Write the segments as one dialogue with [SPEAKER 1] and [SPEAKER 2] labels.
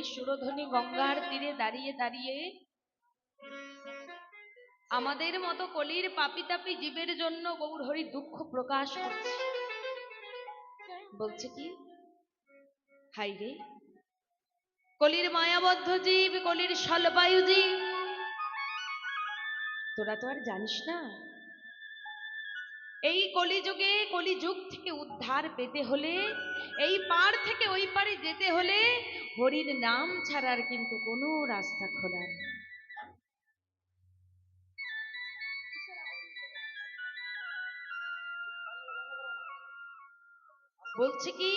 [SPEAKER 1] গৌরহরি সুরধ্বনি গঙ্গার তীরে দাঁড়িয়ে দাঁড়িয়ে আমাদের মতো কলির পাপি তাপি জীবের জন্য গৌরহরি দুঃখ প্রকাশ করছে। বলছে কি? হাই রে। কলির মায়াবদ্ধ জীব, কলির স্বল্পায়ু জীব। তোরা তো আর জানিস না। এই কলিযুগে কলিযুগ থেকে উদ্ধার পেতে হলে, এই পার থেকে ওই পারে যেতে হলে হরির নাম ছাড়ার কিন্তু কোনো রাস্তা খোলা নেই। বলছে কি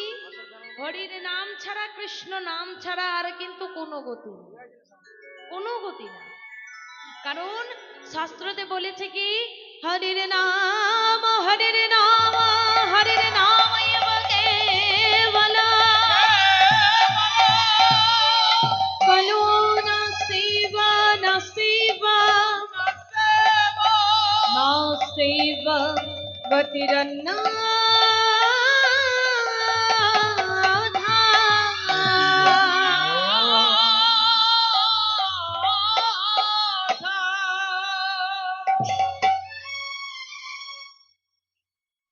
[SPEAKER 1] হরির নাম ছাড়া, কৃষ্ণ নাম ছাড়া আর কিন্তু কোনো গতি কোনো গতি না। কারণ শাস্ত্রতে বলেছে কি, হরির নাম হরির নাম হরির নাম গতিরন্না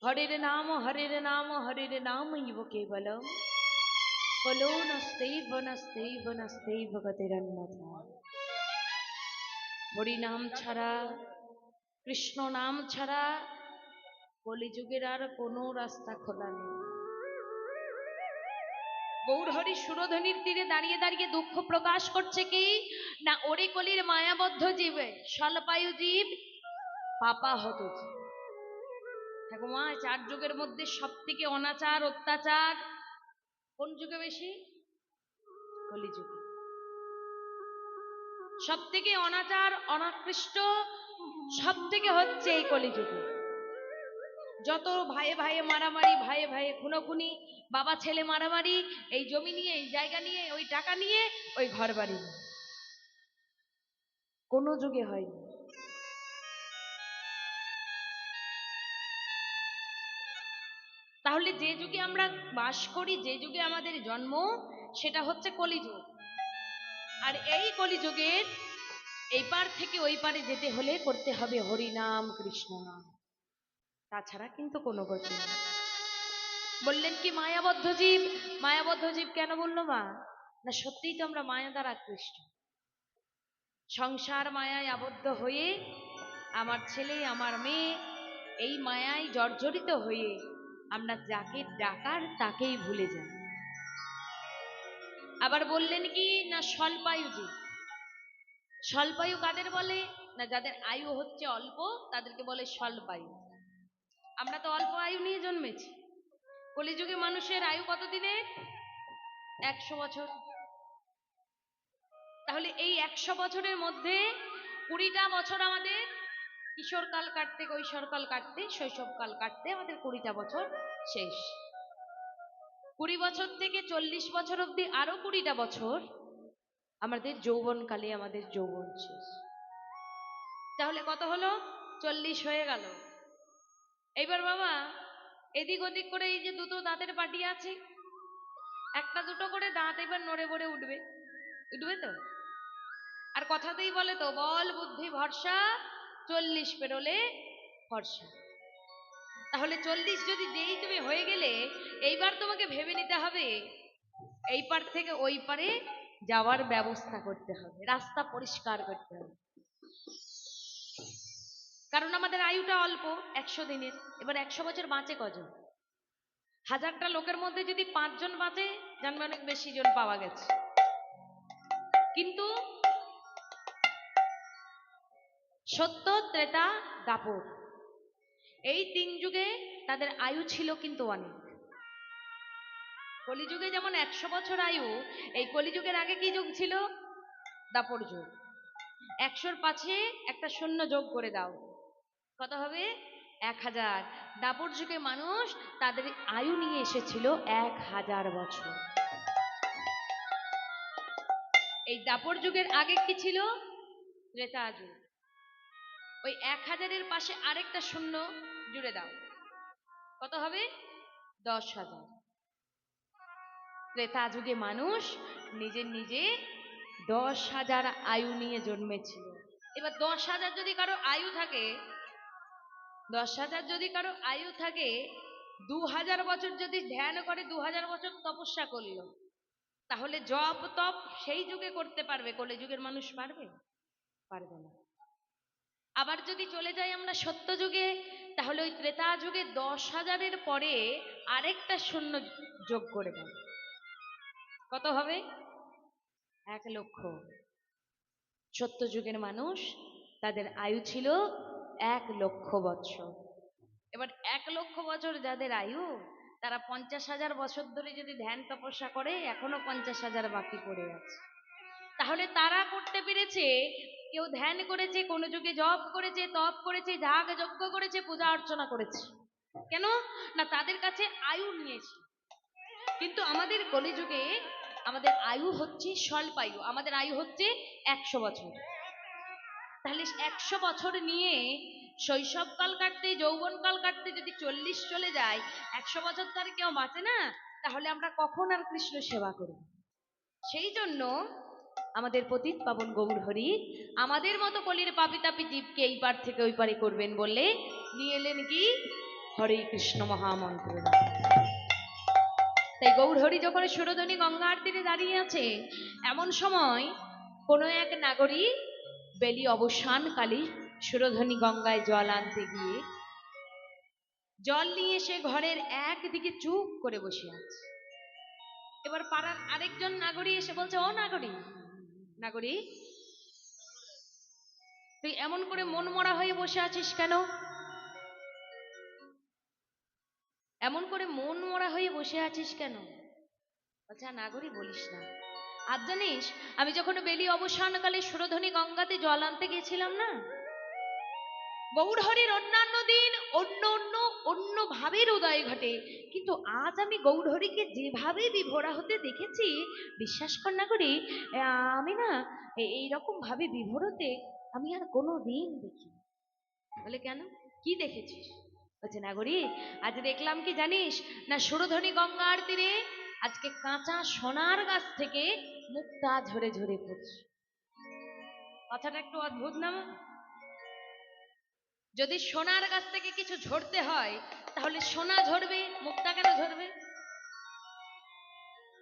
[SPEAKER 1] হরের নাম হরের নাম হরের নাম ইব কেবলম কলো নস্তৈব নস্তৈব নস্তৈব গতিরন্নথা হরি নাম ছাড়া কৃষ্ণ নাম ছাড়া কলিযুগের আর কোনো রাস্তা খোলা নেই। গৌরহরি সুরধ্বনির তীরে দাঁড়িয়ে দাঁড়িয়ে দুঃখ প্রকাশ করছে কি? না ওরে কলির মায়াবদ্ধ জীবে, স্বল্পায়ু জীব পাপা হত ঠাকুমা চার যুগের মধ্যে সব থেকে অনাচার, অত্যাচার কোন যুগে বেশি? কলিযুগে। সব থেকে অনাচার, অনাকৃষ্ট সব থেকে হচ্ছে এই কলিযুগে। যত ভাইয়ে ভাইয়ে মারামারি, ভাইয়ে ভাইয়ে খুনোখুনি, বাবা ছেলে মারামারি, এই জমি নিয়ে, এই জায়গা নিয়ে, ওই টাকা নিয়ে, ওই ঘর বাড়ি কোনো যুগে হয়নি। তাহলে যে যুগে আমরা বাস করি, যে যুগে আমাদের জন্ম, সেটা হচ্ছে কলিযুগ। আর এই কলিযুগের এই পার থেকে ওই পারে যেতে হলে করতে হবে হরি নাম কৃষ্ণ নাম তাছাড়া কিন্তু কোনো গতি বললেন কি, মায়াবদ্ধ জীব? মায়াবদ্ধ জীব কেন বলল মা? না, সত্যিই তো আমরা মায়া দ্বারা আকৃষ্ট। সংসার মায়ায় আবদ্ধ হয়ে আমার ছেলে, আমার মেয়ে, এই মায়ায় জর্জরিত হয়ে আমরা যাকে ডাকার তাকেই ভুলে যাই। আবার বললেন কি, না, স্বল্পায়ু জীব। স্বল্পায়ু কাদের বলে? না, যাদের আয়ু হচ্ছে অল্প, তাদেরকে বলে স্বল্পায়ু। আমরা তো অল্প আয়ু নিয়ে জন্মেছি। কলিযুগে মানুষের আয়ু কত দিনে? একশো বছর। তাহলে এই একশো বছরের মধ্যে কুড়িটা বছর আমাদের কিশোরকাল কাটতে, কৈশোরকাল কাটতে, শৈশবকাল কাটতে আমাদের কুড়িটা বছর শেষ। কুড়ি বছর থেকে চল্লিশ বছর অবধি আরও কুড়িটা বছর আমাদের যৌবনকালে আমাদের যৌবন শেষ। তাহলে কত হলো? চল্লিশ হয়ে গেল। এইবার বাবা, এদিক ওদিক করে এই যে দুটো দাঁতের পাটি আছে, একটা দুটো করে দাঁত এবার নড়ে বড়ে উঠবে। উঠবে তো? আর কথাতেই বলে তো, বল বুদ্ধি ভরসা, চল্লিশ পেরোলে ভরসা। তাহলে চল্লিশ যদি যেই তুমি হয়ে গেলে, এইবার তোমাকে ভেবে নিতে হবে এই পার থেকে ওই পারে যাওয়ার ব্যবস্থা করতে হবে, রাস্তা পরিষ্কার করতে হবে। কারণ আমাদের আয়ুটা অল্প, একশো দিনের। এবার একশো বছর বাঁচে কজন? হাজারটা লোকের মধ্যে যদি পাঁচজন বাঁচে, জানবে অনেক বেশি জন পাওয়া গেছে। কিন্তু সত্য, ত্রেতা দাপর এই তিন যুগে তাদের আয়ু ছিল কিন্তু অনেক। কলিযুগে যেমন একশো বছর আয়ু, এই কলিযুগের আগে কি যুগ ছিল? দাপর যুগ। একশোর পাশে একটা শূন্য যোগ করে দাও। কত হবে? এক হাজার। দাপর যুগে মানুষ তাদের আয়ু নিয়ে এসেছিল এক হাজার বছর। এই দাপর যুগের আগে কি ছিল? ত্রেতা যুগ। ওই এক হাজারের পাশে আরেকটা শূন্য জুড়ে দাও। কত হবে? দশ হাজার। ত্রেতা যুগে মানুষ নিজে নিজে দশ হাজার আয়ু নিয়ে জন্মেছিল। এবার দশ হাজার যদি কারও আয়ু থাকে দশ হাজার যদি কারও আয়ু থাকে, দু হাজার বছর যদি ধ্যান করে, দু হাজার বছর তপস্যা করল, তাহলে জপ তপ সেই যুগে করতে পারবে কলে যুগের মানুষ পারবে? পারবে না। আবার যদি চলে যাই আমরা সত্য যুগে, তাহলে ওই ত্রেতা যুগে দশ হাজারের পরে আরেকটা শূন্য যোগ করে দেয় কত হবে? এক লক্ষ। সত্য যুগের মানুষ, তাদের আয়ু ছিল এক লক্ষ বছর। এবার এক লক্ষ বছর যাদের আয়ু, তারা পঞ্চাশ হাজার বছর ধরে যদি ধ্যান তপস্যা করে, এখনও পঞ্চাশ হাজার বাকি পড়ে আছে। তাহলে তারা করতে পেরেছে, কেউ ধ্যান করেছে, কোনো যুগে জপ করেছে, তপ করেছে, যাগ যজ্ঞ করেছে, পূজা অর্চনা করেছে। কেন? না, তাদের কাছে আয়ু নিয়েছে কিন্তু আমাদের কলিযুগে আমাদের আয়ু হচ্ছে স্বল্প আয়ু আমাদের আয়ু হচ্ছে একশো বছর। তাহলে একশো বছর নিয়ে শৈশবকাল কাটতে, যৌবনকাল কাটতে যদি চল্লিশ চলে যায়, একশো বছর তো আর কেউ বাঁচে না, তাহলে আমরা কখন আর কৃষ্ণ সেবা করব? সেই জন্য আমাদের পতিত পাবন গৌর হরি, আমাদের মতো কলির পাপিতাপি জীবকে এই পার থেকে ওই পারে করবেন বলে নিয়ে এলেন কি? হরে কৃষ্ণ মহামন্ত্র। তাই গৌর হরি যখন সুরধনী গঙ্গার তীরে দাঁড়িয়ে আছে, এমন সময় কোনো এক নাগরিক বেলি অবসানকালে সুরধনী গঙ্গায় জল আনতে গিয়ে জল নিয়ে সে ঘরের একদিকে চুপ করে বসে আছে। এবার পাড়ার আরেকজন নাগরিক এসে বলছে, ও নাগরিক নাগরিক, তুই এমন করে মন মরা হয়ে বসে আছিস কেন? এমন করে মন মরা হয়ে বসে আছিস কেন? আচ্ছা নাগরি বলিস না। আর জানিস, আমি যখন বেলি অবসানকালে সুরধনী গঙ্গাতে জল আনতে গেছিলাম না? গৌরহরির অন্যান্য দিন অন্য অন্য অন্য ভাবের উদয় ঘটে। কিন্তু আজ আমি গৌরহরিকে যেভাবে বিভোরা হতে দেখেছি, বিশ্বাস না করি আমি না এইরকম ভাবে বিভোর হতে আমি আর কোনো দিন দেখি বলে কেন? কি দেখেছিস? বলছে, নাগরি, আজ দেখলাম কি জানিস? না সুরধনী গঙ্গার তীরে আজকে কাঁচা সোনার গাছ থেকে মুক্তা ঝরে ঝরে পড়ছে। কথাটা একটু অদ্ভুত না যদি সোনার গাছ থেকে কিছু ঝরতে হয়, তাহলে সোনা ঝরবে, মুক্তা কেন ঝরবে?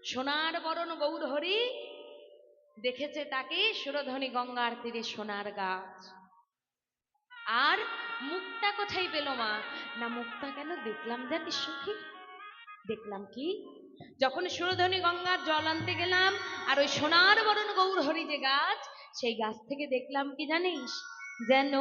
[SPEAKER 1] সোনার বরণ গৌর হরি, দেখেছে তাকে সুরধনী গঙ্গার তীরে সোনার গাছ। আর মুক্তা কোথায় পেল মা? না মুক্তা কেন দেখলাম জানিস সখী? দেখলাম কি? যখন সুরধনি গঙ্গার জল আনতে গেলাম, আর ওই সোনার বরণ গৌর হরি যে গাছ, সেই গাছ থেকে দেখলাম কি জানিস? যেন